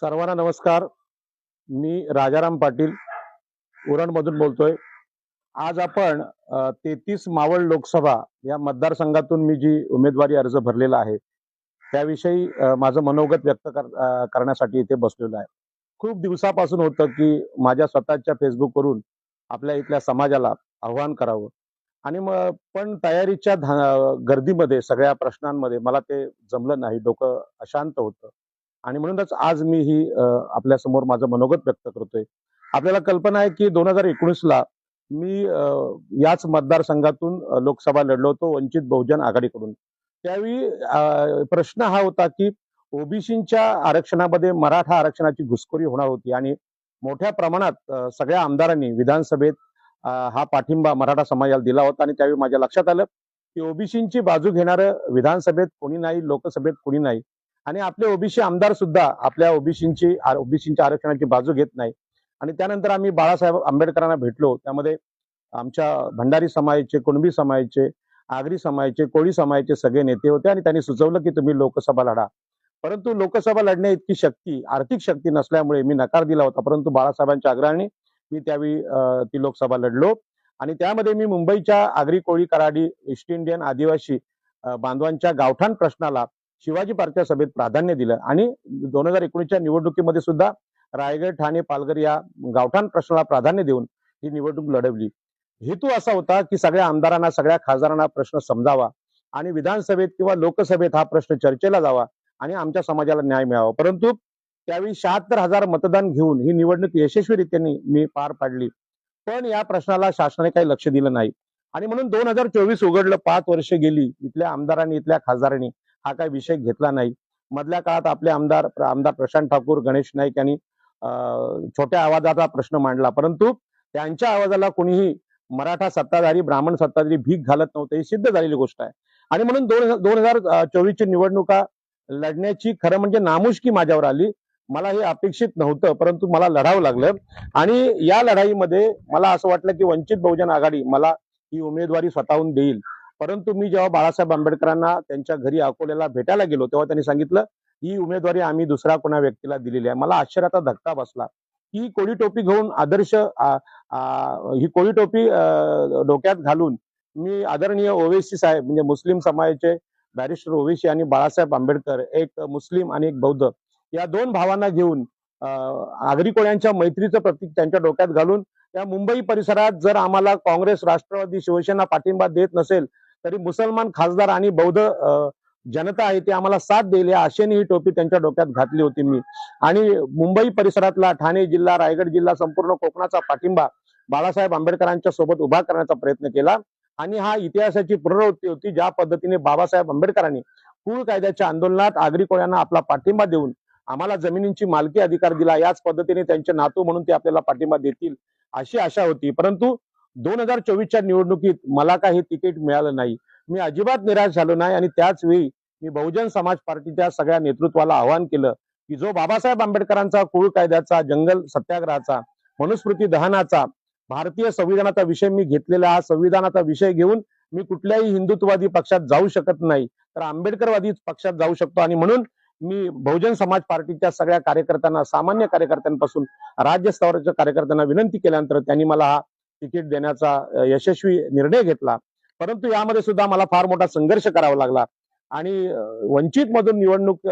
सर्वांना नमस्कार. मी राजाराम पाटील उरणमधून बोलतोय. आज आपण तेहतीस मावळ लोकसभा या मतदारसंघातून मी जी उमेदवारी अर्ज भरलेला आहे त्याविषयी माझं मनोगत व्यक्त कर, करण्यासाठी इथे बसलेलो आहे. खूप दिवसापासून होतं की माझ्या स्वतःच्या फेसबुकवरून आपल्या इथल्या समाजाला आव्हान करावं. आणि मग पण तयारीच्या धा- गर्दीमध्ये सगळ्या प्रश्नांमध्ये मला ते जमलं नाही. डोकं अशांत होतं. आणि म्हणूनच आज मी ही आपल्यासमोर माझं मनोगत व्यक्त करतोय. आपल्याला कल्पना आहे की दोन हजार एकोणीसला मी याच मतदारसंघातून लोकसभा लढलो होतो वंचित बहुजन आघाडीकडून. त्यावेळी प्रश्न हा होता की ओबीसीच्या आरक्षणामध्ये मराठा आरक्षणाची घुसखोरी होणार होती आणि मोठ्या प्रमाणात सगळ्या आमदारांनी विधानसभेत हा पाठिंबा मराठा समाजाला दिला होता आणि त्यावेळी माझ्या लक्षात आलं की ओबीसीची बाजू घेणारं विधानसभेत कोणी नाही लोकसभेत कोणी नाही. आणि आपले ओबीसी आमदार सुद्धा आपल्या ओबीसींची ओबीसींच्या आरक्षणाची बाजू घेत नाही. आणि त्यानंतर आम्ही बाळासाहेब आंबेडकरांना भेटलो. त्यामध्ये आमच्या भंडारी समाजाचे कुणबी समाजाचे आगरी समाजाचे कोळी समाजाचे सगळे नेते होते आणि त्यांनी सुचवलं की तुम्ही लोकसभा लढा. परंतु लोकसभा लढण्या इतकी शक्ती आर्थिक शक्ती नसल्यामुळे मी नकार दिला होता. परंतु बाळासाहेबांच्या आग्रहाने मी त्यावेळी ती लोकसभा लढलो. आणि त्यामध्ये मी मुंबईच्या आगरी कोळी कराडी ईस्ट इंडियन आदिवासी बांधवांच्या गावठाण प्रश्नाला शिवाजी पार्कच्या सभेत प्राधान्य दिलं. आणि दोन हजार एकोणीसच्या निवडणुकीमध्ये सुद्धा रायगड ठाणे पालघर या गावठाण प्रश्नाला प्राधान्य देऊन ही निवडणूक लढवली. हेतू असा होता की सगळ्या आमदारांना सगळ्या खासदारांना प्रश्न समजावा आणि विधानसभेत किंवा लोकसभेत हा प्रश्न चर्चेला जावा आणि आमच्या समाजाला न्याय मिळावा. परंतु त्यावेळी शहात्तर हजार मतदान घेऊन ही निवडणूक यशस्वीरित्याने मी पार पाडली. पण या प्रश्नाला शासनाने काही लक्ष दिलं नाही. आणि म्हणून दोन हजार चोवीस उघडलं पाच वर्ष गेली. इथल्या आमदारांनी इथल्या खासदारांनी हा काही विषय घेतला नाही. मधल्या काळात आपले आमदार आमदार प्रशांत ठाकूर गणेश नाईक यांनी अं, छोट्या आवाजाचा प्रश्न मांडला. परंतु त्यांच्या आवाजाला कोणीही मराठा सत्ताधारी ब्राह्मण सत्ताधारी भीक घालत नव्हते. ही सिद्ध झालेली गोष्ट आहे. आणि म्हणून दोन दोन हजार चोवीसची निवडणुका लढण्याची खरं म्हणजे नामुष्की माझ्यावर आली. मला हे अपेक्षित नव्हतं परंतु मला लढावं लागलं. आणि या लढाईमध्ये मला असं वाटलं की वंचित बहुजन आघाडी मला ही उमेदवारी स्वतःहून देईल. परंतु मी जेव्हा बाळासाहेब आंबेडकरांना त्यांच्या घरी अकोल्याला भेटायला गेलो तेव्हा त्यांनी सांगितलं ही उमेदवारी आम्ही दुसऱ्या कोणा व्यक्तीला दिलेली आहे. मला आश्चर्याचा धक्का बसला. ही कोळी टोपी घेऊन आदर्श आ, आ, ही कोळी टोपी डोक्यात घालून मी आदरणीय ओवेसी साहेब म्हणजे मुस्लिम समाजाचे बॅरिस्टर ओवेसी आणि बाळासाहेब आंबेडकर एक मुस्लिम आणि एक बौद्ध या दोन भावांना घेऊन आगरी कोळ्यांच्या मैत्रीचं प्रतीक त्यांच्या डोक्यात घालून त्या मुंबई परिसरात जर आम्हाला काँग्रेस राष्ट्रवादी शिवसेना पाठिंबा देत नसेल तरी मुसलमान खासदार आणि बौद्ध जनता आहे ती आम्हाला साथ देईल या आशेने ही टोपी त्यांच्या डोक्यात घातली होती मी. आणि मुंबई परिसरातला ठाणे जिल्हा रायगड जिल्हा संपूर्ण कोकणाचा पाठिंबा बाळासाहेब आंबेडकरांच्या सोबत उभा करण्याचा प्रयत्न केला. आणि हा इतिहासाची पुनरावृत्ती होती ज्या पद्धतीने बाबासाहेब आंबेडकरांनी कुळ कायद्याच्या आंदोलनात आगरी कोळ्यांना आपला पाठिंबा देऊन आम्हाला जमिनींची मालकी अधिकार दिला. याच पद्धतीने त्यांचे नातू म्हणून ते आपल्याला पाठिंबा देतील अशी आशा होती. परंतु दोन हजार चोवीसच्या निवडणुकीत मला काही तिकीट मिळालं नाही. मी अजिबात निराश झालो नाही आणि त्याच वेळी मी बहुजन समाज पार्टीच्या सगळ्या नेतृत्वाला आवाहन केलं की जो बाबासाहेब आंबेडकरांचा कुळ कायद्याचा जंगल सत्याग्रहाचा मनुस्मृती दहनाचा भारतीय संविधानाचा विषय मी घेतलेला हा संविधानाचा विषय घेऊन मी कुठल्याही हिंदुत्ववादी पक्षात जाऊ शकत नाही तर आंबेडकरवादी पक्षात जाऊ शकतो. आणि म्हणून मी बहुजन समाज पार्टीच्या सगळ्या कार्यकर्त्यांना सामान्य कार्यकर्त्यांपासून राज्य स्तराच्या कार्यकर्त्यांना विनंती केल्यानंतर त्यांनी मला हा तिकीट देण्याचा यशस्वी निर्णय घेतला. परंतु यामध्ये सुद्धा मला फार मोठा संघर्ष करावा लागला. आणि वंचित मधून निवडणूक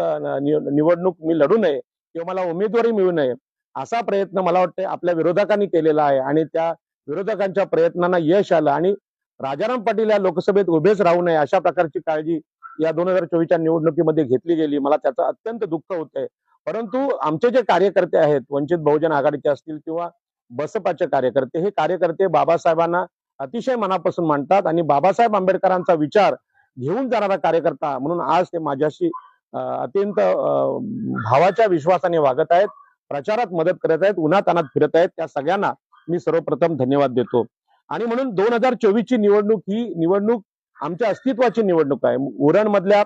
निवडणूक मी लढू नये किंवा मला उमेदवारी मिळू नये असा प्रयत्न मला वाटतं आपल्या विरोधकांनी केलेला आहे. आणि त्या विरोधकांच्या प्रयत्नांना यश आलं. आणि राजाराम पाटील या लोकसभेत उभेच राहू नये अशा प्रकारची काळजी या दोन हजार चोवीसच्या निवडणुकीमध्ये घेतली गेली. मला त्याचं अत्यंत दुःख होत आहे परंतु आमचे जे कार्यकर्ते आहेत वंचित बहुजन आघाडीचे असतील किंवा बसपाचे कार्यकर्ते. हे कार्यकर्ते बाबासाहेबांना अतिशय मनापासून मांडतात आणि बाबासाहेब आंबेडकरांचा विचार घेऊन जाणारा कार्यकर्ता म्हणून आज ते माझ्याशी अत्यंत अं, भावाच्या विश्वासाने वागत आहेत प्रचारात मदत करत आहेत उन्हातानात फिरत आहेत. त्या सगळ्यांना मी सर्वप्रथम धन्यवाद देतो. आणि म्हणून दोन हजार चोवीसची निवडणूक ही निवडणूक आमच्या अस्तित्वाची निवडणूक आहे. उरण मधल्या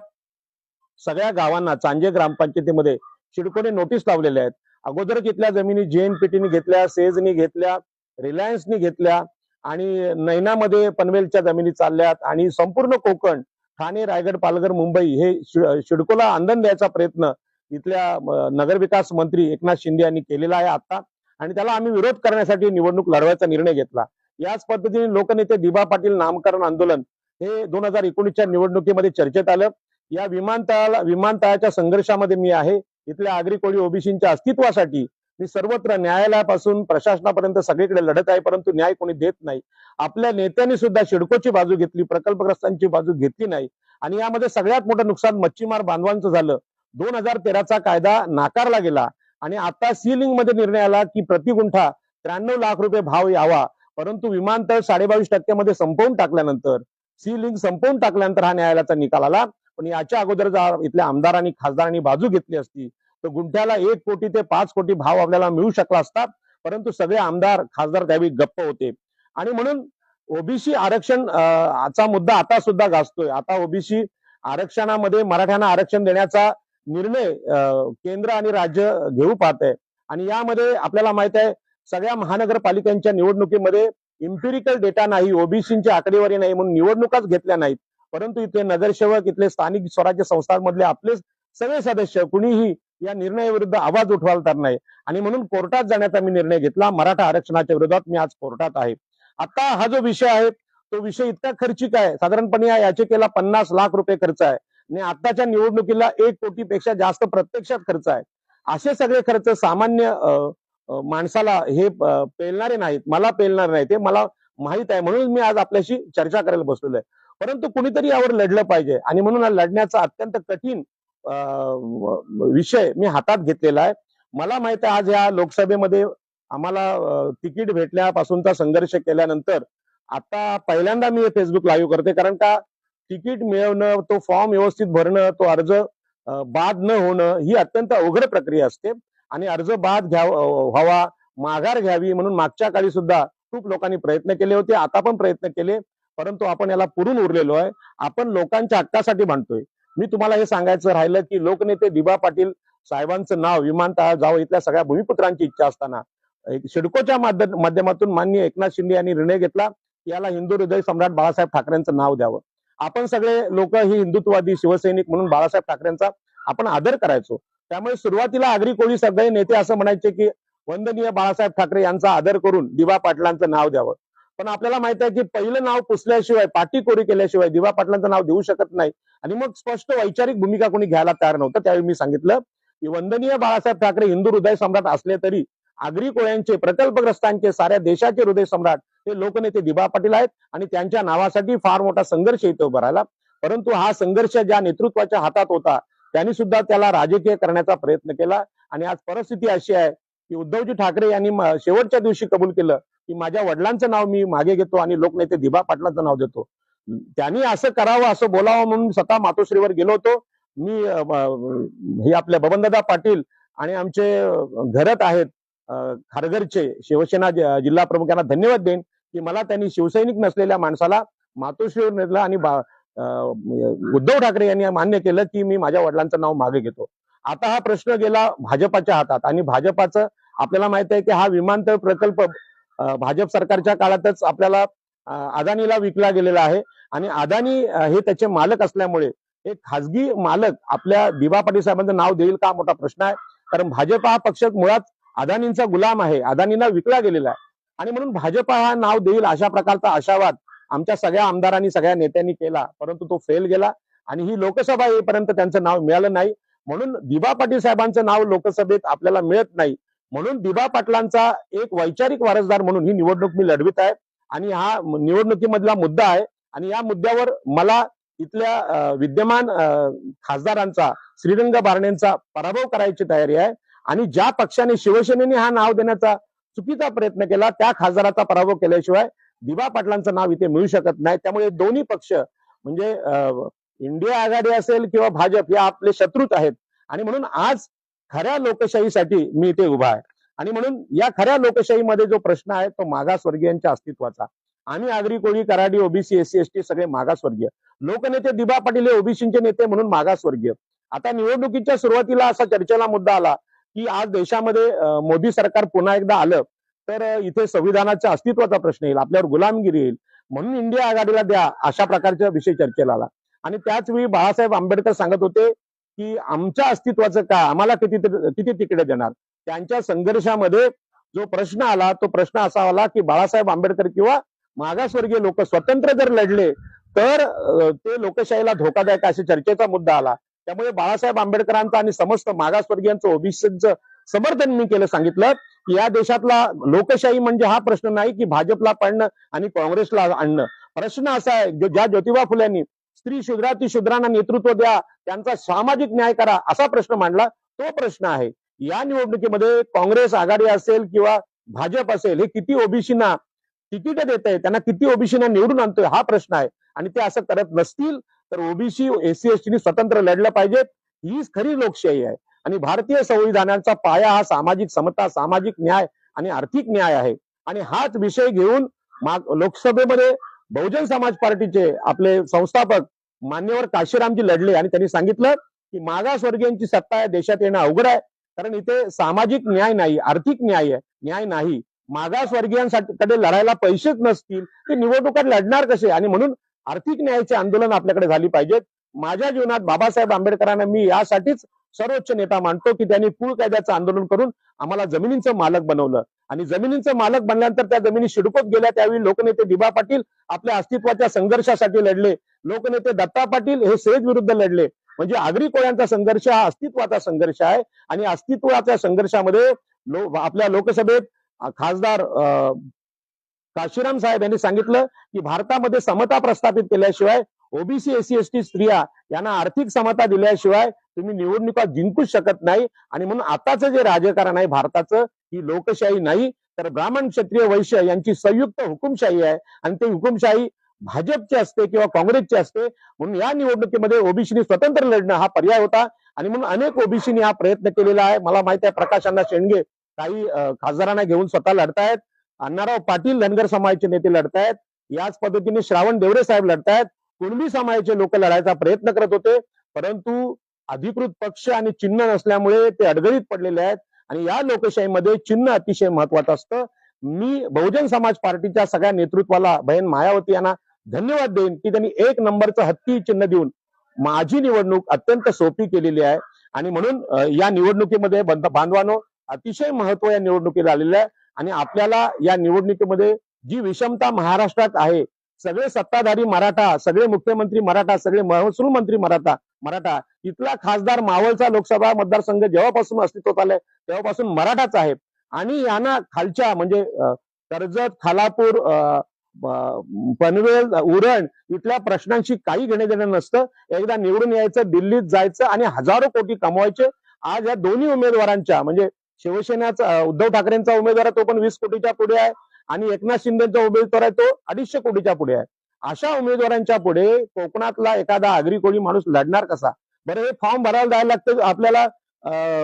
सगळ्या गावांना चांजे ग्रामपंचायतीमध्ये शिडकोने नोटीस लावलेल्या आहेत. अगोदरच इथल्या जमिनी जेएनपीटीने घेतल्या सेजनी घेतल्या रिलायन्सनी घेतल्या आणि नैनामध्ये पनवेलच्या जमिनी चालल्यात आणि संपूर्ण कोकण ठाणे रायगड पालघर मुंबई हे शिडकोला आंदण द्यायचा प्रयत्न इथल्या नगरविकास मंत्री एकनाथ शिंदे यांनी केलेला आहे आता आणि त्याला आम्ही विरोध करण्यासाठी निवडणूक लढवायचा निर्णय घेतला. याच पद्धतीने लोकनेते दिबा पाटील नामकरण आंदोलन हे दोन हजार एकोणीसच्या निवडणुकीमध्ये चर्चेत आलं. या विमानतळाला विमानतळाच्या संघर्षामध्ये मी आहे. इथल्या आगरी कोळी ओबीसींच्या अस्तित्वासाठी मी सर्वत्र न्यायालयापासून प्रशासनापर्यंत सगळीकडे लढत आहे परंतु न्याय कोणी देत नाही. आपल्या नेत्यांनी सुद्धा शिडकोची बाजू घेतली प्रकल्पग्रस्तांची बाजू घेतली नाही. आणि यामध्ये सगळ्यात मोठं नुकसान मच्छीमार बांधवांचं झालं. दोन हजार तेराचा कायदा नाकारला गेला. आणि आता सीलिंगमध्ये निर्णय आला की प्रति गुंठा त्र्याण्णव लाख रुपये भाव यावा. परंतु विमानतळ साडेबावीस टक्क्यामध्ये संपवून टाकल्यानंतर सी लिंग संपवून टाकल्यानंतर हा न्यायालयाचा निकाल आला. पण याच्या अगोदर जर इथल्या आमदारांनी खासदारांनी बाजू घेतली असती तर गुंठ्याला एक कोटी ते पाच कोटी भाव आपल्याला मिळू शकला असता परंतु सगळे आमदार खासदार त्यावेळी गप्प होते. आणि म्हणून ओबीसी आरक्षण चा मुद्दा आता सुद्धा गाजतोय. आता ओबीसी आरक्षणामध्ये मराठ्यांना आरक्षण देण्याचा निर्णय केंद्र आणि राज्य घेऊ पाहत आहे. आणि यामध्ये आपल्याला माहीत आहे सगळ्या महानगरपालिकांच्या निवडणुकीमध्ये इम्पिरिकल डेटा नाही ओबीसीची आकडेवारी नाही म्हणून निवडणुकाच घेतल्या नाहीत. परंतु इथले नगरसेवक इथले स्थानिक स्वराज्य संस्थांमधले आपले सगळे सदस्य कुणीही या निर्णयाविरुद्ध आवाज उठवाल तर नाही. आणि म्हणून कोर्टात जाण्याचा मी निर्णय घेतला. मराठा आरक्षणाच्या विरोधात मी आज कोर्टात आहे. आता हा जो विषय आहे तो विषय इतका खर्चिक आहे. साधारणपणे या याचिकेला पन्नास लाख रुपये खर्च आहे. आणि आताच्या निवडणुकीला एक कोटीपेक्षा जास्त प्रत्यक्षात खर्च आहे. असे सगळे खर्च सामान्य माणसाला हे पेलणारे नाहीत. मला पेलणार नाही. ते मला माहीत आहे. म्हणून मी आज आपल्याशी चर्चा करायला बसलेलो आहे. परंतु कुणीतरी यावर लढलं पाहिजे. आणि म्हणून हा लढण्याचा अत्यंत कठीण विषय मी हातात घेतलेला आहे. मला माहीत आहे आज या लोकसभेमध्ये आम्हाला तिकीट भेटल्यापासूनचा संघर्ष केल्यानंतर आता पहिल्यांदा मी फेसबुक लाईव्ह करते. कारण का तिकीट मिळवणं तो फॉर्म व्यवस्थित भरणं तो अर्ज बाद न होणं ही अत्यंत अवघड प्रक्रिया असते. आणि अर्ज बाद घ्यावा व्हावा माघार घ्यावी म्हणून मागच्या काळी सुद्धा खूप लोकांनी प्रयत्न केले होते. आता पण प्रयत्न केले. परंतु आपण याला पुरून उरलेलो आहे. आपण लोकांच्या हक्कासाठी म्हणतोय मी तुम्हाला हे सांगायचं राहिलं की लोकनेते दिबा पाटील साहेबांचं नाव विमानतळ जावं इथल्या सगळ्या भूमिपुत्रांची इच्छा असताना. शिडकोच्या सिडकोच्या माध्यमातून माननीय एकनाथ शिंदे यांनी निर्णय घेतला की याला हिंदू हृदय सम्राट बाळासाहेब ठाकरेंचं नाव द्यावं. आपण सगळे लोक ही हिंदुत्ववादी शिवसैनिक म्हणून बाळासाहेब ठाकरेंचा आपण आदर करायचो. त्यामुळे सुरुवातीला आगरी कोळी सगळे नेते असं म्हणायचे की वंदनीय बाळासाहेब ठाकरे यांचा आदर करून दिवा पाटलांचं नाव द्यावं. पण आपल्याला माहीत आहे की पहिलं नाव पुसल्याशिवाय पाटीकोरी केल्याशिवाय दिवा पाटलांचं नाव देऊ शकत नाही. आणि मग स्पष्ट वैचारिक भूमिका कोणी घ्यायला तयार नव्हतं त्यावेळी मी सांगितलं की वंदनीय बाळासाहेब ठाकरे हिंदू हृदय सम्राट असले तरी आगरी कोळ्यांचे प्रकल्पग्रस्तांचे साऱ्या देशाचे हृदय सम्राट हे लोकनेते दिबा पाटील आहेत आणि त्यांच्या नावासाठी फार मोठा संघर्ष येतो उभा राहिला. परंतु हा संघर्ष ज्या नेतृत्वाच्या हातात होता त्यांनी सुद्धा त्याला राजकीय करण्याचा प्रयत्न केला. आणि आज परिस्थिती अशी आहे की उद्धवजी ठाकरे यांनी शेवटच्या दिवशी कबूल केलं की माझ्या वडिलांचं नाव मी मागे घेतो आणि लोकनेते दिभा पाटलाचं नाव देतो. त्यांनी असं करावं असं बोलावं म्हणून स्वतः मातोश्रीवर गेलो होतो. मी हे आपल्या बबनदादा पाटील आणि आमचे घरत आहेत खारघरचे शिवसेना जिल्हा प्रमुख यांना धन्यवाद देईन की मला त्यांनी शिवसैनिक नसलेल्या माणसाला मातोश्रीवर नेलं आणि बा- उद्धव ठाकरे यांनी मान्य केलं की मी माझ्या वडिलांचं नाव मागे घेतो. आता हा प्रश्न गेला भाजपाच्या हातात आणि भाजपाचं आपल्याला माहीत आहे की हा विमानतळ प्रकल्प भाजप सरकारच्या काळातच आपल्याला अदानीला विकला गेलेला आहे. आणि अदानी हे त्याचे मालक असल्यामुळे एक खासगी मालक आपल्या दिबा पाटील साहेबांचं नाव देईल का मोठा प्रश्न आहे. कारण भाजप हा पक्ष मुळात अदानींचा गुलाम आहे. अदानीला विकला गेलेला आहे. आणि म्हणून भाजप हा नाव देईल अशा प्रकारचा आशावाद आमच्या सगळ्या आमदारांनी सगळ्या नेत्यांनी केला. परंतु तो फेल गेला आणि ही लोकसभा येईपर्यंत त्यांचं नाव मिळालं नाही. म्हणून दिबा पाटील साहेबांचं नाव लोकसभेत आपल्याला मिळत नाही. म्हणून दिबा पाटलांचा एक वैचारिक वारसदार म्हणून ही निवडणूक मी लढवित आहे. आणि हा निवडणुकीमधला मुद्दा आहे. आणि या मुद्द्यावर मला इथल्या विद्यमान खासदारांचा श्रीरंग बारणेंचा पराभव करायची तयारी आहे. आणि ज्या पक्षाने शिवसेनेने हा नाव देण्याचा चुकीचा प्रयत्न केला त्या खासदाराचा पराभव केल्याशिवाय दिबा पाटलांचं नाव इथे मिळू शकत नाही. त्यामुळे दोन्ही पक्ष म्हणजे इंडिया आघाडी असेल किंवा भाजप हे आपले शत्रूच आहेत. आणि म्हणून आज खऱ्या लोकशाहीसाठी मी इथे उभा आहे. आणि म्हणून या खऱ्या लोकशाहीमध्ये जो प्रश्न आहे तो मागासवर्गीयांच्या अस्तित्वाचा. आम्ही Agri Koli Karadi OBC SC ST सगळे मागासवर्गीय. लोकनेते दिबा पाटील हे ओबीसीचे नेते म्हणून मागासवर्गीय. आता निवडणुकीच्या सुरुवातीला असा चर्चेला मुद्दा आला की आज देशामध्ये मोदी सरकार पुन्हा एकदा आलं तर इथे संविधानाच्या अस्तित्वाचा प्रश्न येईल आपल्यावर गुलामगिरी येईल. म्हणून इंडिया आघाडीला द्या अशा प्रकारचा विषय चर्चेला आला. आणि त्याच वेळी बाळासाहेब आंबेडकर सांगत होते की आमच्या अस्तित्वाचं काय? आम्हाला किती किती तिकडे देणार? त्यांच्या संघर्षामध्ये जो प्रश्न आला तो प्रश्न असा आला की बाळासाहेब आंबेडकर किंवा मागासवर्गीय लोक स्वतंत्र जर लढले तर ते लोकशाहीला धोकादायक अशा चर्चेचा मुद्दा आला. त्यामुळे बाळासाहेब आंबेडकरांचा आणि समस्त मागासवर्गीयांचं ओबीसीचं समर्थन मी केलं सांगितलं की या देशातला लोकशाही म्हणजे हा प्रश्न नाही की भाजपला पडणं आणि काँग्रेसला आणणं. प्रश्न असा आहे ज्या ज्योतिबा फुल्यांनी स्त्री शूद्राती शूद्रांना नेतृत्व द्या त्यांचा सामाजिक न्याय करा असा प्रश्न मांडला तो प्रश्न आहे. या निवडणुकीमध्ये काँग्रेस आघाडी असेल किंवा भाजप असेल हे किती ओबीसीना तिकीट देत आहे त्यांना किती ओबीसीना निवडून आणतोय हा प्रश्न आहे. आणि ते असं करत नसतील तर ओबीसी एससी एसटीने स्वतंत्र लढलं पाहिजेत हीच खरी लोकशाही आहे. आणि भारतीय संविधानाचा पाया हा सामाजिक समता सामाजिक न्याय आणि आर्थिक न्याय आहे. आणि हाच विषय घेऊन लोकसभेमध्ये बहुजन समाज पार्टीचे आपले संस्थापक मान्यवर काशीरामजी लढले आणि त्यांनी सांगितलं की मागासवर्गीयांची सत्ता या देशात येणं अवघड आहे. कारण इथे सामाजिक न्याय नाही आर्थिक न्याय आहे न्याय नाही. मागासवर्गीयांसाठी कडे लढायला पैसेच नसतील ते निवडणुकात लढणार कसे? आणि म्हणून आर्थिक न्यायाचे आंदोलन आपल्याकडे झाली पाहिजेत. माझ्या जीवनात बाबासाहेब आंबेडकरांना मी यासाठीच सर्वोच्च नेता मानतो की त्यांनी कुळ कायद्याचं आंदोलन करून आम्हाला जमिनींचं मालक बनवलं. आणि जमिनींचा मालक बनल्यानंतर त्या जमिनी शिडपत गेल्या. त्यावेळी लोकनेते दिबा पाटील आपल्या अस्तित्वाच्या संघर्षासाठी लढले. लोकनेते दत्ता पाटील हे सेज विरुद्ध लढले. म्हणजे आगरी कोळ्यांचा संघर्ष हा अस्तित्वाचा संघर्ष आहे. आणि अस्तित्वाच्या संघर्षामध्ये लो- आपल्या लोकसभेत खासदार काशीराम साहेब यांनी सांगितलं की भारतामध्ये समता प्रस्थापित केल्याशिवाय ओबीसी एससी एसटी स्त्रिया यांना आर्थिक समता दिल्याशिवाय तुम्ही निवडणुका जिंकूच शकत नाही. आणि म्हणून आताचं जे राजकारण आहे भारताचं ही लोकशाही नाही तर ब्राह्मण क्षत्रिय वैश्य यांची संयुक्त हुकुमशाही आहे. आणि ती हुकुमशाही भाजपची असते किंवा काँग्रेसची असते. म्हणून या निवडणुकीमध्ये ओबीसीनी स्वतंत्र लढणं हा पर्याय होता. आणि म्हणून अनेक ओबीसीनी हा प्रयत्न केलेला आहे. मला माहिती आहे प्रकाशांना शेंडगे काही खासदारांना घेऊन स्वतः लढतायत. अण्णाराव पाटील धनगर समाजाचे नेते लढतायत. याच पद्धतीने श्रावण देवरे साहेब लढतायत. कुणबी समाजाचे लोक लढायचा प्रयत्न करत होते. परंतु अधिकृत पक्ष आणि चिन्ह नसल्यामुळे ते अडगळीत पडलेले आहेत. आणि या लोकशाहीमध्ये चिन्ह अतिशय महत्वाचं असतं. मी बहुजन समाज पार्टीच्या सगळ्या नेतृत्वाला बहीण मायावती यांना धन्यवाद देईन की त्यांनी एक नंबरचं हत्ती चिन्ह देऊन माझी निवडणूक अत्यंत सोपी केलेली आहे. आणि म्हणून या निवडणुकीमध्ये बांधवानो अतिशय महत्त्व या निवडणुकीला आलेलं आहे. आणि आपल्याला या निवडणुकीमध्ये जी विषमता महाराष्ट्रात आहे सगळे सत्ताधारी मराठा सगळे मुख्यमंत्री मराठा सगळे महसूल मंत्री मराठा मराठा. इथला खासदार मावळचा लोकसभा मतदारसंघ जेव्हापासून अस्तित्वात आलाय तेव्हापासून मराठाच आहे. आणि यांना खालच्या म्हणजे कर्जत खालापूर अं, पनवेल उरण इथल्या प्रश्नांशी काही घेणं देणं नसतं. एकदा निवडून यायचं दिल्लीत जायचं आणि हजारो कोटी कमवायचे. आज या दोन्ही उमेदवारांच्या म्हणजे शिवसेनेचा उद्धव ठाकरेंचा उमेदवार आहे तो पण वीस कोटीच्या पुढे आहे. आणि एकनाथ शिंदेचा उमेदवार आहे तो अडीचशे कोटीच्या पुढे आहे. अशा उमेदवारांच्या पुढे कोकणातला एखादा आगरी कोळी माणूस लढणार कसा? बरं हे फॉर्म भरायला जायला लागतं आपल्याला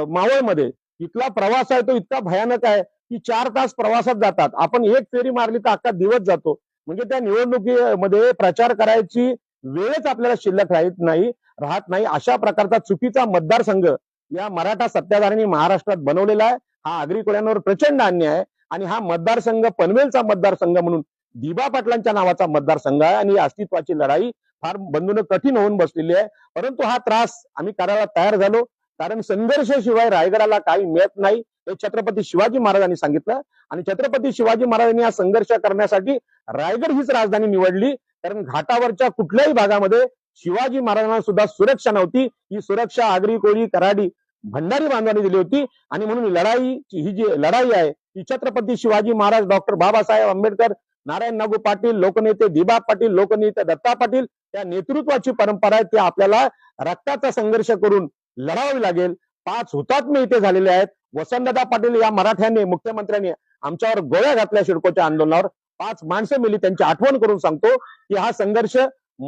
मावळमध्ये. इथला प्रवास आहे तो इतका भयानक आहे की चार तास प्रवासात जातात. आपण एक फेरी मारली तर अख्खा दिवस जातो. म्हणजे त्या निवडणुकीमध्ये प्रचार करायची वेळच आपल्याला शिल्लक राहत नाही राहत नाही. अशा प्रकारचा चुकीचा मतदारसंघ या मराठा सत्ताधाऱ्यांनी महाराष्ट्रात बनवलेला आहे. हा आगरी कोळ्यांवर प्रचंड अन्याय आहे. आणि हा मतदारसंघ पनवेलचा मतदारसंघ म्हणून दिबा पाटलांच्या नावाचा मतदारसंघ आहे आणि अस्तित्वाची लढाई फार बंधून कठीण होऊन बसलेली आहे. परंतु हा त्रास आम्ही करायला तयार झालो. कारण संघर्षाशिवाय रायगडाला काही मिळत नाही. हे छत्रपती शिवाजी महाराजांनी सांगितलं. आणि छत्रपती शिवाजी महाराजांनी हा संघर्ष करण्यासाठी रायगड हीच राजधानी निवडली. कारण घाटावरच्या कुठल्याही भागामध्ये शिवाजी महाराजांना सुद्धा सुरक्षा नव्हती. ही सुरक्षा आगरी कोळी कराडी भंडारी बांधवांनी दिली होती. आणि म्हणून लढाई ही जी लढाई आहे ही छत्रपती शिवाजी महाराज डॉक्टर बाबासाहेब आंबेडकर नारायण नागू पाटील लोकनेते दिबा पाटील लोकनेते दत्ता पाटील त्या नेतृत्वाची परंपरा आहे ती आपल्याला रक्ताचा संघर्ष करून लढावी लागेल. पाच हुतात्मे इथे झालेले आहेत. वसंतदा पाटील या मराठ्यांनी मुख्यमंत्र्यांनी आमच्यावर गोळ्या घातल्या शिडकोच्या आंदोलनावर. पाच माणसं मिली त्यांची आठवण करून सांगतो की हा संघर्ष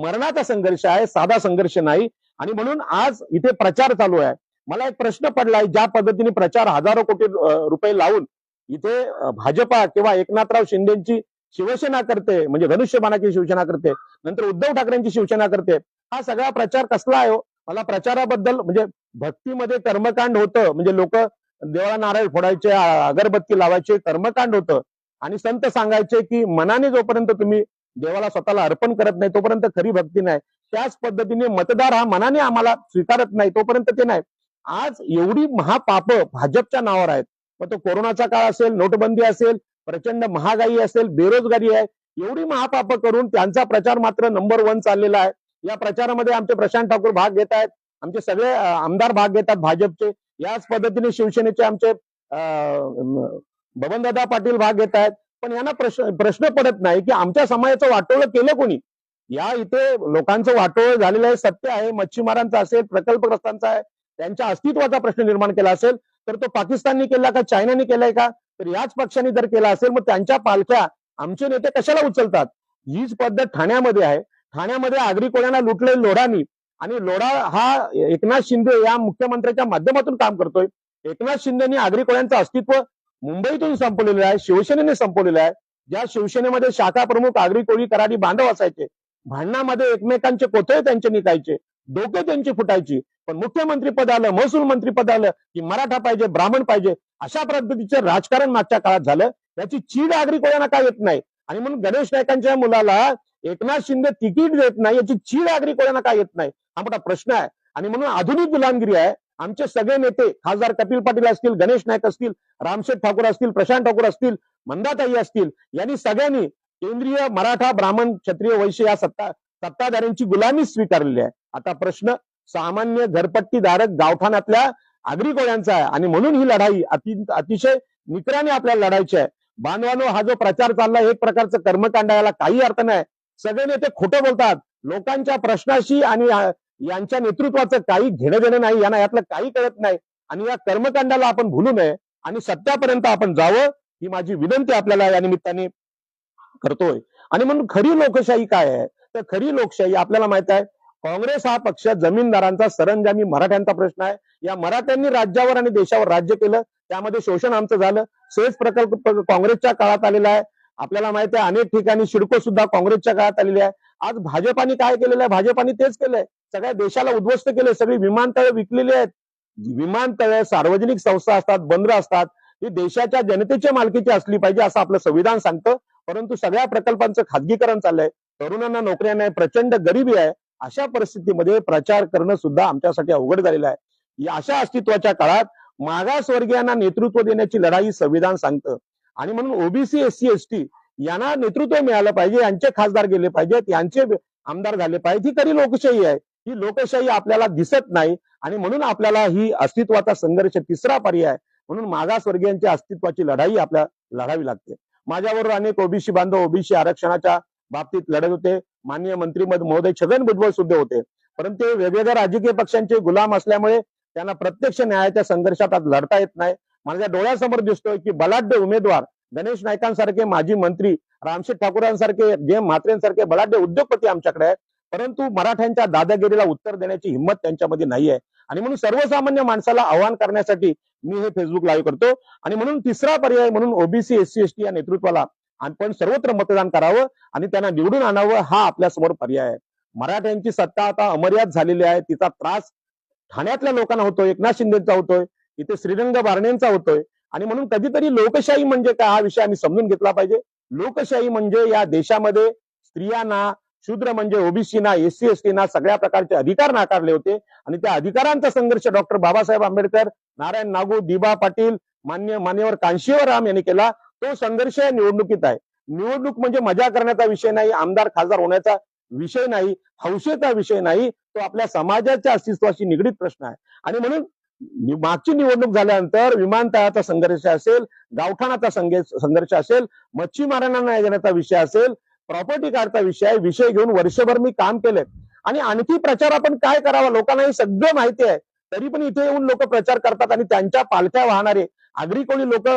मरणाचा संघर्ष आहे साधा संघर्ष नाही. आणि म्हणून आज इथे प्रचार चालू आहे. मला एक प्रश्न पडलाय ज्या पद्धतीने प्रचार हजारो कोटी रुपये लावून इथे भाजपा किंवा एकनाथराव शिंदेची शिवसेना करते म्हणजे धनुष्यबाणाची शिवसेना करते नंतर उद्धव ठाकरेंची शिवसेना करते हा सगळा प्रचार कसला आहे हो? मला प्रचाराबद्दल म्हणजे भक्तीमध्ये कर्मकांड होतं म्हणजे लोक देवाला नारळ फोडायचे अगरबत्ती लावायचे कर्मकांड होतं. आणि संत सांगायचे की मनाने जोपर्यंत तुम्ही देवाला स्वतःला अर्पण करत नाही तोपर्यंत खरी भक्ती नाही. त्याच पद्धतीने मतदार हा मनाने आम्हाला स्वीकारत नाही तोपर्यंत ते नाही. आज एवढी महापाप भाजपच्या नावावर आहेत. मग तो कोरोनाचा काळ असेल नोटबंदी असेल प्रचंड महागाई असेल बेरोजगारी आहे एवढी महापाप करून त्यांचा प्रचार मात्र नंबर वन चाललेला आहे. या प्रचारामध्ये आमचे प्रशांत ठाकूर भाग घेत आहेत आमचे सगळे आमदार भाग घेतात भाजपचे. याच पद्धतीने शिवसेनेचे आमचे अं, बबनदादा पाटील भाग घेत आहेत. पण यांना प्रश्न प्रश्न पडत नाही की आमच्या समाजाचं वाटोळं केलं कोणी? या इथे लोकांचं वाटोळ झालेलं आहे सत्य आहे मच्छीमारांचा असेल प्रकल्पग्रस्तांचा आहे त्यांच्या अस्तित्वाचा प्रश्न निर्माण केला असेल तर तो पाकिस्तानने केला का चायनाने केलाय का? तर याच पक्षाने जर केला असेल मग त्यांच्या पालख्या आमचे नेते कशाला उचलतात? हीच पद्धत ठाण्यामध्ये आहे. ठाण्यामध्ये आगरी कोळ्यांना लुटले लोढानी. आणि लोढा हा एकनाथ शिंदे या मुख्यमंत्र्यांच्या माध्यमातून काम करतोय. एकनाथ शिंदेनी आगरी कोळ्यांचं अस्तित्व मुंबईतून संपवलेलं आहे शिवसेनेने संपवलेलं आहे. ज्या शिवसेनेमध्ये शाखा प्रमुख आगरी कोळी कराडी बांधव असायचे भांडणामध्ये एकमेकांचे कोथळे त्यांचे निघायचे. डोके त्यांची फुटायची. पण मुख्यमंत्री पद आलं महसूल मंत्री पद आलं की मराठा पाहिजे ब्राह्मण पाहिजे अशा पद्धतीचं राजकारण मागच्या काळात झालं. याची चीड आगरी कोणाला काय येत नाही? आणि म्हणून गणेश नायकांच्या मुलाला एकनाथ शिंदे तिकीट देत नाही याची चीड आगरी कोणाला काय येत नाही? हा मोठा प्रश्न आहे. आणि म्हणून आधुनिक गुलामगिरी आहे. आमचे सगळे नेते खासदार कपिल पाटील असतील गणेश नायक असतील रामशेठ ठाकूर असतील प्रशांत ठाकूर असतील मंदाताई असतील यांनी सगळ्यांनी केंद्रीय मराठा ब्राह्मण क्षत्रिय वैश्य या सत्ता सत्ताधाऱ्यांची गुलामी स्वीकारलेली आहे. आता प्रश्न सामान्य घरपट्टीधारक गावठाणातल्या आगरी आहे. आणि म्हणून ही लढाई अति अतिशय निकराने आपल्याला लढायची आहे. बांधवानो हा जो प्रचार चालला एक प्रकारचं कर्मकांड याला काही अर्थ नाही. सगळे नेते खोटं बोलतात. लोकांच्या प्रश्नाशी आणि यांच्या नेतृत्वाचं काही घेणं देणं नाही यांना यातलं काही कळत नाही. आणि या कर्मकांडाला आपण भुलू नये. आणि सत्यापर्यंत आपण जावं ही माझी विनंती आपल्याला या निमित्ताने करतोय. आणि म्हणून खरी लोकशाही काय आहे? तर खरी लोकशाही आपल्याला माहीत आहे काँग्रेस हा पक्ष जमीनदारांचा सरंजामी मराठ्यांचा प्रश्न आहे. या मराठ्यांनी राज्यावर आणि देशावर राज्य केलं. त्यामध्ये शोषण आमचं झालं. सेज प्रकल्प काँग्रेसच्या काळात आलेला आहे. आपल्याला माहीत आहे अनेक ठिकाणी शिडको सुद्धा काँग्रेसच्या काळात आलेली आहे. आज भाजपाने काय केलेलं आहे? भाजपाने तेच केलंय. सगळ्या देशाला उद्ध्वस्त केले सगळी विमानतळे विकलेली आहेत. विमानतळे सार्वजनिक संस्था असतात बंदर असतात. ही देशाच्या जनतेच्या मालकीची असली पाहिजे असं आपलं संविधान सांगतं. परंतु सगळ्या प्रकल्पांचं खाजगीकरण चाललंय. तरुणांना नोकऱ्या नाही. प्रचंड गरिबी आहे. अशा परिस्थितीमध्ये प्रचार करणं सुद्धा आमच्यासाठी अवघड झालेलं आहे. या अशा अस्तित्वाच्या काळात मागासवर्गीयांना नेतृत्व देण्याची लढाई संविधान सांगतं. आणि म्हणून ओबीसी एससी एसटी यांना नेतृत्व मिळालं पाहिजे यांचे खासदार गेले पाहिजेत यांचे आमदार झाले पाहिजे ही खरी लोकशाही आहे. ही लोकशाही आपल्याला दिसत नाही आणि म्हणून आपल्याला ही अस्तित्वाचा संघर्ष तिसरा पर्याय म्हणून मागासवर्गीयांच्या अस्तित्वाची लढाई आपल्या लढावी लागते. माझ्याबरोबर अनेक ओबीसी बांधव ओबीसी आरक्षणाच्या बाबतीत लढत होते. माननीय मंत्री महोदय छगन भुजबळ सुद्धा होते. परंतु ते वेगवेगळ्या राजकीय पक्षांचे गुलाम असल्यामुळे त्यांना प्रत्यक्ष न्यायाच्या संघर्षात आज लढता येत नाही. माझ्या डोळ्यासमोर दिसतोय की बलाढ्य उमेदवार गणेश नायकांसारखे माजी मंत्री रामशेठ ठाकूरांसारखे जे म्हात्रेंसारखे बलाढ्य उद्योगपती आमच्याकडे आहेत परंतु मराठ्यांच्या दादागिरीला उत्तर देण्याची हिंमत त्यांच्यामध्ये नाही आहे आणि म्हणून सर्वसामान्य माणसाला आवाहन करण्यासाठी मी हे फेसबुक लाईव्ह करतो. आणि म्हणून तिसरा पर्याय म्हणून OBC S C S T या नेतृत्वाला आपण सर्वत्र मतदान करावं आणि त्यांना निवडून आणावं हा आपल्यासमोर पर्याय आहे. मराठ्यांची सत्ता आता अमर्याद झालेली आहे. तिचा त्रास ठाण्यातल्या लोकांना होतोय एकनाथ शिंदेचा होतोय इथे श्रीरंग बारणेंचा होतोय. आणि म्हणून कधीतरी लोकशाही म्हणजे काय हा विषय आम्ही समजून घेतला पाहिजे. लोकशाही म्हणजे या देशामध्ये स्त्रियांना शूद्र म्हणजे ओबीसीना एससी एसटीना सगळ्या प्रकारचे अधिकार नाकारले होते. आणि त्या अधिकारांचा संघर्ष डॉक्टर बाबासाहेब आंबेडकर नारायण नागू दिबा पाटील मान्य मान्यवर कांशीवराम यांनी केला. तो संघर्ष या निवडणुकीत आहे. निवडणूक म्हणजे मजा करण्याचा विषय नाही आमदार खासदार होण्याचा विषय नाही हौशेचा विषय नाही तो आपल्या समाजाच्या अस्तित्वाशी निगडीत प्रश्न आहे. आणि म्हणून मागची निवडणूक झाल्यानंतर विमानतळाचा संघर्ष असेल गावठाणाचा संघर्ष संघर्ष असेल मच्छीमारांना न्याय देण्याचा विषय असेल प्रॉपर्टी कार्डचा विषय आहे विषय घेऊन वर्षभर मी काम केलंय आणि आणखी प्रचार आपण काय करावा लोकांना हे सगळं माहिती आहे. तरी पण इथे येऊन लोक प्रचार करतात आणि त्यांच्या पालख्या वाहणारे आगरी कोणी लोक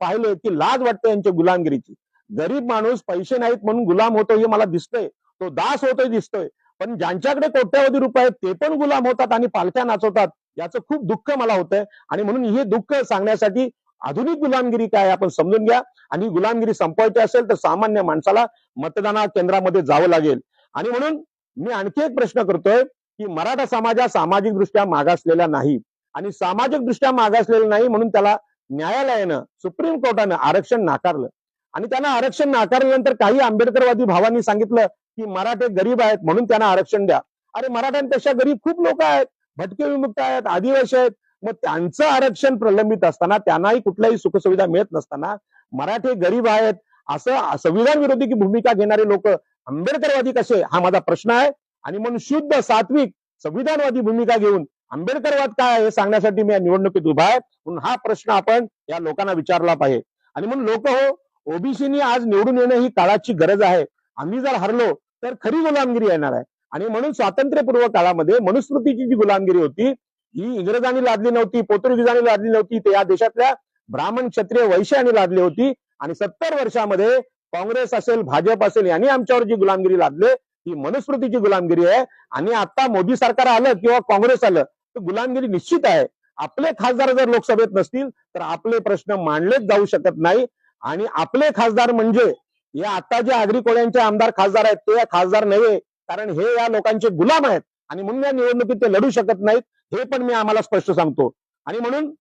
पाहिले की लाज वाटते यांच्या गुलामगिरीची. गरीब माणूस पैसे नाहीत म्हणून गुलाम होतो हे मला दिसतंय. तो दास होतोय दिसतोय. पण ज्यांच्याकडे कोट्यावधी रुपये आहेत ते पण गुलाम होतात आणि पालख्या नाचवतात याचं खूप दुःख मला होतंय. आणि म्हणून हे दुःख सांगण्यासाठी आधुनिक गुलामगिरी काय आपण समजून घ्या. आणि गुलामगिरी संपवायची असेल तर सामान्य माणसाला मतदाना केंद्रामध्ये जावं लागेल. आणि म्हणून मी आणखी एक प्रश्न करतोय की मराठा समाज हा सामाजिक दृष्ट्या मागासलेला नाही. आणि सामाजिक दृष्ट्या मागासलेला नाही म्हणून त्याला न्यायालयानं सुप्रीम कोर्टानं आरक्षण नाकारलं. आणि त्यांना आरक्षण नाकारल्यानंतर काही आंबेडकरवादी भावांनी सांगितलं की मराठे गरीब आहेत म्हणून त्यांना आरक्षण द्या. अरे मराठ्यांपेक्षा गरीब खूप लोक आहेत. भटके विमुक्त आहेत आदिवासी आहेत. मग त्यांचं आरक्षण प्रलंबित असताना त्यांनाही कुठल्याही सुखसुविधा मिळत नसताना मराठे गरीब आहेत असं संविधान विरोधी भूमिका घेणारे लोक आंबेडकरवादी कसे? हा माझा प्रश्न आहे. आणि म्हणून शुद्ध सात्विक संविधानवादी भूमिका घेऊन आंबेडकरवाद काय आहे हे सांगण्यासाठी मी या निवडणुकीत उभा आहे. म्हणून हा प्रश्न आपण या लोकांना विचारला पाहिजे. आणि म्हणून लोक हो ओबीसीनी आज निवडून येणं ही काळाची गरज आहे. आम्ही जर हरलो तर खरी गुलामगिरी येणार आहे. आणि म्हणून स्वातंत्र्यपूर्व काळामध्ये मनुस्मृतीची जी गुलामगिरी होती ही इंग्रजांनी लादली नव्हती पोर्तुगीजांनी लादली नव्हती ते या देशातल्या ब्राह्मण क्षत्रिय वैश्यांनी लादली होती. आणि सत्तर वर्षामध्ये काँग्रेस असेल भाजप असेल यांनी आमच्यावर जी गुलामगिरी लादली ही मनुस्मृतीची गुलामगिरी आहे. आणि आता मोदी सरकार आलं किंवा काँग्रेस आलं तर गुलामगिरी निश्चित आहे. आपले खासदार जर लोकसभेत नसतील तर आपले प्रश्न मांडलेच जाऊ शकत नाही. आणि आपले खासदार म्हणजे या आता जे आगरी कोळ्यांचे आमदार खासदार आहेत ते खासदार नव्हे. कारण हे या लोकांचे गुलाम आहेत. आणि म्हणून या निवडणुकीत ते लढू शकत नाहीत हे पण मी आम्हाला स्पष्ट सांगतो. आणि म्हणून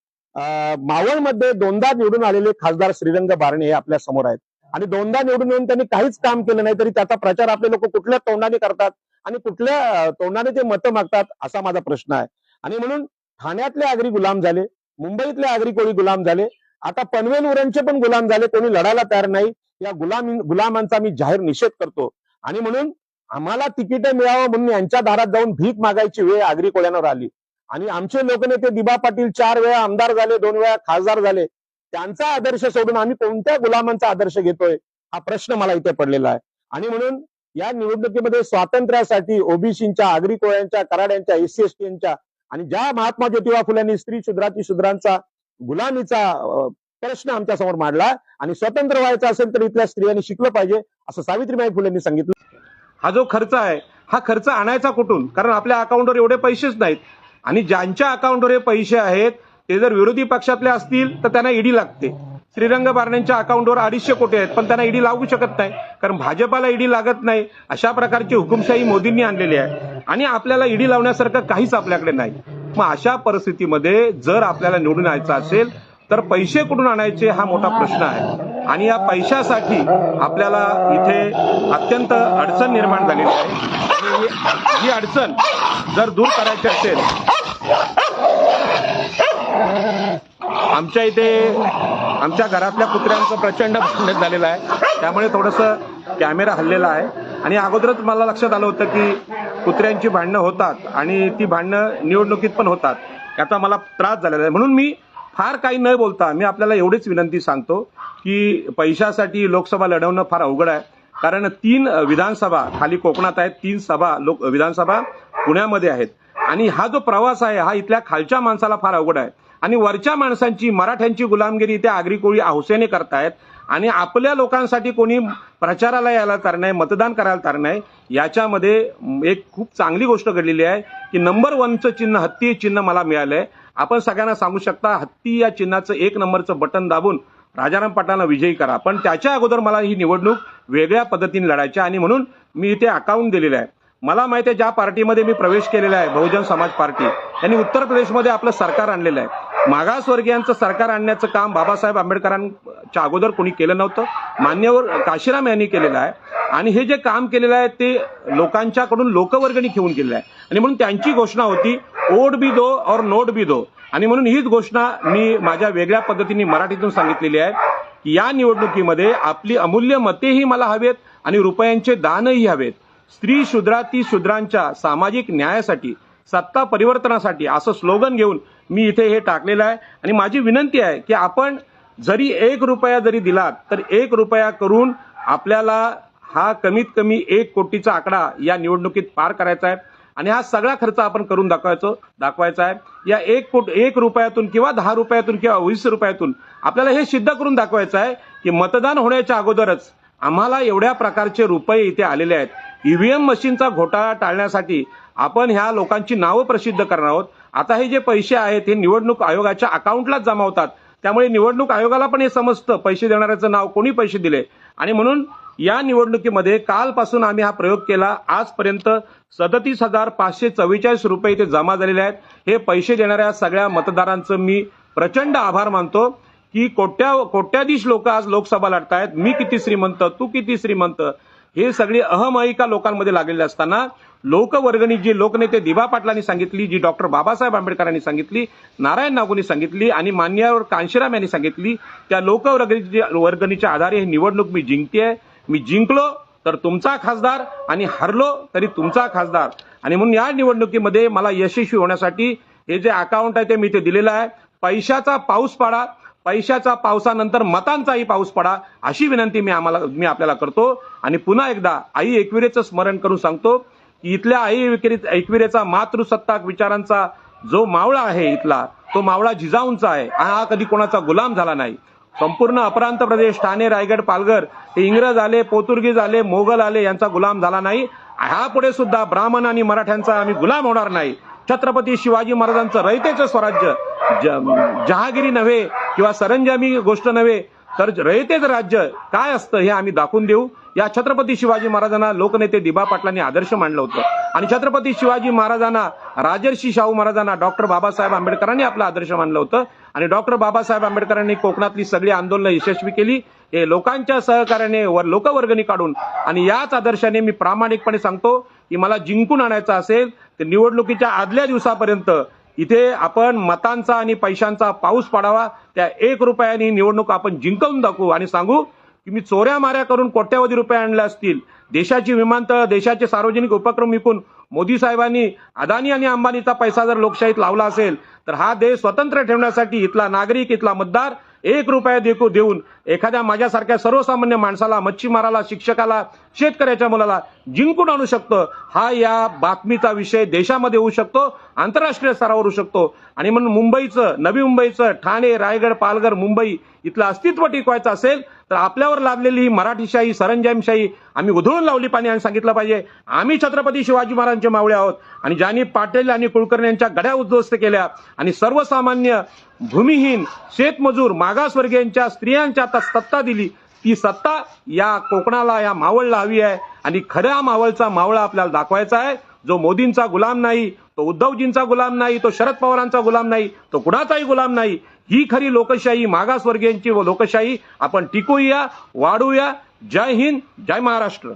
मावळमध्ये दोनदा निवडून आलेले खासदार श्रीरंग बारणे हे आपल्यासमोर आहेत. आणि दोनदा निवडून येऊन त्यांनी काहीच काम केलं नाही तरी त्याचा प्रचार आपले लोक कुठल्या तोंडाने करतात? आणि कुठल्या तोंडाने ते मतं मागतात असा माझा प्रश्न आहे. आणि म्हणून ठाण्यातले आगरी गुलाम झाले मुंबईतले आगरी कोळी गुलाम झाले आता पनवेल उरणचे पण गुलाम झाले कोणी लढायला तयार नाही या गुलाम गुलामांचा मी जाहीर निषेध करतो. आणि म्हणून आम्हाला तिकीट मिळावं म्हणून यांच्या दारात जाऊन भीक मागायची वेळ आगरी कोळ्यांवर आली. आणि आमचे लोकनेते दिबा पाटील चार वेळा आमदार झाले दोन वेळा खासदार झाले. त्यांचा आदर्श सोडून आम्ही कोणत्या गुलामांचा आदर्श घेतोय हा प्रश्न मला इथे पडलेला आहे. आणि म्हणून या निवडणुकीमध्ये स्वातंत्र्यासाठी ओबीसीच्या आगरी कोळ्यांच्या कराड्यांच्या एससी एसटी यांच्या आणि ज्या महात्मा ज्योतिबा फुल्यांनी स्त्री शूद्राती शूद्रांचा गुलामीचा प्रश्न आमच्यासमोर मांडला आणि स्वतंत्र व्हायचा असेल तर इथल्या स्त्रियांनी शिकलं पाहिजे असं सावित्रीबाई फुलेंनी सांगितलं. हा जो खर्च आहे हा खर्च आणायचा कुठून? कारण आपल्या अकाउंटवर एवढे पैसेच नाहीत. आणि ज्यांच्या अकाउंटवर हे पैसे आहेत ते जर विरोधी पक्षातले असतील तर त्यांना ईडी लागते. श्रीरंग बारण्यांच्या अकाउंटवर अडीचशे कोटी आहेत पण त्यांना ईडी लागू शकत नाही कारण भाजपाला ईडी लागत नाही अशा प्रकारची हुकुमशाही मोदींनी आणलेली आहे. आणि आपल्याला ईडी लावण्यासारखं काहीच आपल्याकडे नाही. मग अशा परिस्थितीमध्ये जर आपल्याला निवडून यायचं असेल तर पैसे कुठून आणायचे हा मोठा प्रश्न आहे. आणि या पैशासाठी आपल्याला इथे अत्यंत अडचण निर्माण झालेली आहे. ही- ही अडचण जर दूर करायची असेल आमच्या इथे आमच्या घरातल्या कुत्र्यांचं प्रचंड भांडण झालेलं आहे. त्यामुळे थोडंसं कॅमेरा हल्लेला आहे. आणि अगोदरच मला लक्षात आलं होतं की कुत्र्यांची भांडणं होतात आणि ती भांडणं निवडणुकीत पण होतात. याचा मला त्रास झालेला आहे. म्हणून मी फार काही न बोलता मी आपल्याला एवढीच विनंती सांगतो की पैशासाठी लोकसभा लढवणं फार अवघड आहे. कारण तीन विधानसभा खाली कोकणात आहेत तीन सभा लोक विधानसभा पुण्यामध्ये आहेत. आणि हा जो प्रवास आहे हा इथल्या खालच्या माणसाला फार अवघड आहे. आणि वरच्या माणसांची मराठ्यांची गुलामगिरी त्या आगरी कोळी हौसेने करतायत. आणि आपल्या लोकांसाठी कोणी प्रचाराला यायला तर नाही मतदान करायला तर नाही याच्यामध्ये एक खूप चांगली गोष्ट घडलेली आहे की नंबर वनचं चिन्ह हत्ती हे चिन्ह मला मिळालं आहे आपण सगळ्यांना सांगू शकता हत्ती या चिन्हाचं एक नंबरचं बटन दाबून राजाराम पाटलांना विजयी करा. पण त्याच्या अगोदर मला ही निवडणूक वेगळ्या पद्धतीने लढायची आहे आणि म्हणून मी इथे अकाउंट दिलेलं आहे. मला माहिती आहे ज्या पार्टीमध्ये मी प्रवेश केलेला आहे बहुजन समाज पार्टी यांनी उत्तर प्रदेशमध्ये आपलं सरकार आणलेलं आहे. मागासवर्गीयांचं सरकार आणण्याचं काम बाबासाहेब आंबेडकरांच्या अगोदर कोणी केलं नव्हतं. मान्यवर काशीराम यांनी केलेलं आहे. आणि हे जे काम केलेलं आहे ते लोकांच्याकडून लोकवर्गणी घेऊन केलेलं आहे. आणि म्हणून त्यांची घोषणा होती ओट बी दो और नोट बी दो. आणि म्हणून हीच घोषणा मी माझ्या वेगळ्या पद्धतीने मराठीतून सांगितलेली आहे की या निवडणुकीमध्ये आपली अमूल्य मतेही मला हवेत आणि रुपयांचे दानही हवेत. स्त्री शूद्राती शूद्रांच्या सामाजिक न्यायासाठी सत्ता परिवर्तनासाठी असं स्लोगन घेऊन मी इथे हे टाकलेलं आहे. आणि माझी विनंती आहे की आपण जरी एक रुपया जरी दिलात तर एक रुपया करून आपल्याला हा कमीत कमी एक कोटीचा आकडा या निवडणुकीत पार करायचा आहे. आणि हा सगळा खर्च आपण करून दाखवायचो दाखवायचा आहे. या एक कोट एक रुपयातून किंवा दहा रुपयातून किंवा वीस रुपयातून आपल्याला हे सिद्ध करून दाखवायचं आहे की मतदान होण्याच्या अगोदरच आम्हाला एवढ्या प्रकारचे रुपये इथे आलेले आहेत. ईव्हीएम मशीनचा घोटाळा टाळण्यासाठी आपण ह्या लोकांची नावं प्रसिद्ध करणार आहोत. आता हे जे पैसे आहेत हे निवडणूक आयोगाच्या अकाउंटलाच जमा होतात त्यामुळे निवडणूक आयोगाला पण हे समजतं पैसे देणाऱ्याचं नाव कोणी पैसे दिले. आणि म्हणून या निवडणुकीमध्ये कालपासून आम्ही हा प्रयोग केला. आजपर्यंत सदतीस हजार पाचशे चव्वेचाळीस रुपये इथे जमा झालेले आहेत. हे पैसे देणाऱ्या सगळ्या मतदारांचं मी प्रचंड आभार मानतो की कोट्या कोट्याधीश लोक आज लोकसभा लढतायत. मी किती श्रीमंत तू किती श्रीमंत? हे सगळी अहमहिका लोकांमध्ये लागलेली असताना लोकवर्गणी जी लोकनेते दिभा पाटलांनी सांगितली जी डॉक्टर बाबासाहेब आंबेडकरांनी सांगितली नारायण नागूंनी सांगितली आणि मान्यावर कांशीराम यांनी सांगितली त्या लोकवर्गणी वर्गणीच्या आधारे ही निवडणूक मी जिंकते मी जिंकलो तर तुमचा खासदार आणि हरलो तरी तुमचा खासदार. आणि म्हणून या निवडणुकीमध्ये मला यशस्वी होण्यासाठी हे जे अकाउंट आहे ते मी ते दिलेलं आहे. पैशाचा पाऊस पाडा. पैशाचा पावसानंतर मतांचाही पाऊस पडा अशी विनंती मी आम्हाला मी आपल्याला करतो. आणि पुन्हा एकदा आई एकविरेचं स्मरण करून सांगतो की इथल्या आई एकविरे- एकविरेचा मातृसत्ताक विचारांचा जो मावळा आहे इथला तो मावळा जिजाऊंचा आहे. हा कधी कोणाचा गुलाम झाला नाही. संपूर्ण अपरांत प्रदेश ठाणे रायगड पालघर हे इंग्रज आले पोर्तुगीज आले मोगल आले यांचा गुलाम झाला नाही. ह्यापुढे सुद्धा ब्राह्मण आणि मराठ्यांचा आम्ही गुलाम होणार नाही. छत्रपती शिवाजी महाराजांचं रयतेचं स्वराज्य ज- जहागिरी नव्हे किंवा सरंजामी गोष्ट नव्हे तर रयतेच राज्य काय असतं हे आम्ही दाखवून देऊ. या छत्रपती शिवाजी महाराजांना लोकनेते दिबा पाटलांनी आदर्श मानलं होतं. आणि छत्रपती शिवाजी महाराजांना राजर्षी शाहू महाराजांना डॉक्टर बाबासाहेब आंबेडकरांनी आपला आदर्श मानलं होतं. आणि डॉक्टर बाबासाहेब आंबेडकरांनी कोकणातली सगळी आंदोलनं यशस्वी केली. हे लोकांच्या सहकार्याने वर लोकवर्गणी काढून आणि याच आदर्शाने मी प्रामाणिकपणे सांगतो की मला जिंकून आणायचं असेल तर निवडणुकीच्या आदल्या दिवसापर्यंत इथे आपण मतांचा आणि पैशांचा पाऊस पाडावा त्या एक रुपयाने निवडणूक आपण जिंकवून दाखवू. आणि सांगू की मी चोऱ्या माऱ्या करून कोट्यावधी रुपये आणले असतील. देशाची विमानतळ देशाचे सार्वजनिक उपक्रम विकून मोदी साहेबांनी अदानी आणि अंबानीचा पैसा जर लोकशाहीत लावला असेल तर हा देश स्वतंत्र ठेवण्यासाठी इथला नागरिक इथला मतदार एक रुपया देखू देऊन एखाद्या माझ्यासारख्या सर्वसामान्य माणसाला मच्छीमाराला शिक्षकाला शेतकऱ्याच्या मुलाला जिंकून आणू शकतं. हा या बातमीचा विषय देशामध्ये होऊ शकतो आंतरराष्ट्रीय स्तरावर होऊ शकतो. आणि म्हणून मुंबईचं नवी मुंबईचं ठाणे रायगड पालघर मुंबई इथलं अस्तित्व टिकवायचं असेल तर आपल्यावर लादलेली ही मराठीशाही सरंजामशाही आम्ही उधळून लावली पाणी आणि सांगितलं पाहिजे. आम्ही छत्रपती शिवाजी महाराजांचे मावळे आहोत. आणि ज्यांनी पाटील आणि कुलकर्णी यांच्या गड्या उद्ध्वस्त केल्या आणि सर्वसामान्य भूमिहीन शेतमजूर मागासवर्गीयांच्या स्त्रियांच्या आता सत्ता दिली ती सत्ता या कोकणाला या मावळला हवी आहे. आणि खऱ्या मावळचा मावळा आपल्याला दाखवायचा आहे. जो मोदींचा गुलाम नाही तो उद्धवजींचा गुलाम नाही तो शरद पवारांचा गुलाम नाही तो कुणाचाही गुलाम नाही ही खरी लोकशाही मागासवर्गीयांची व लोकशाही. आपण टिकूया वाढूया. जय हिंद जय महाराष्ट्र.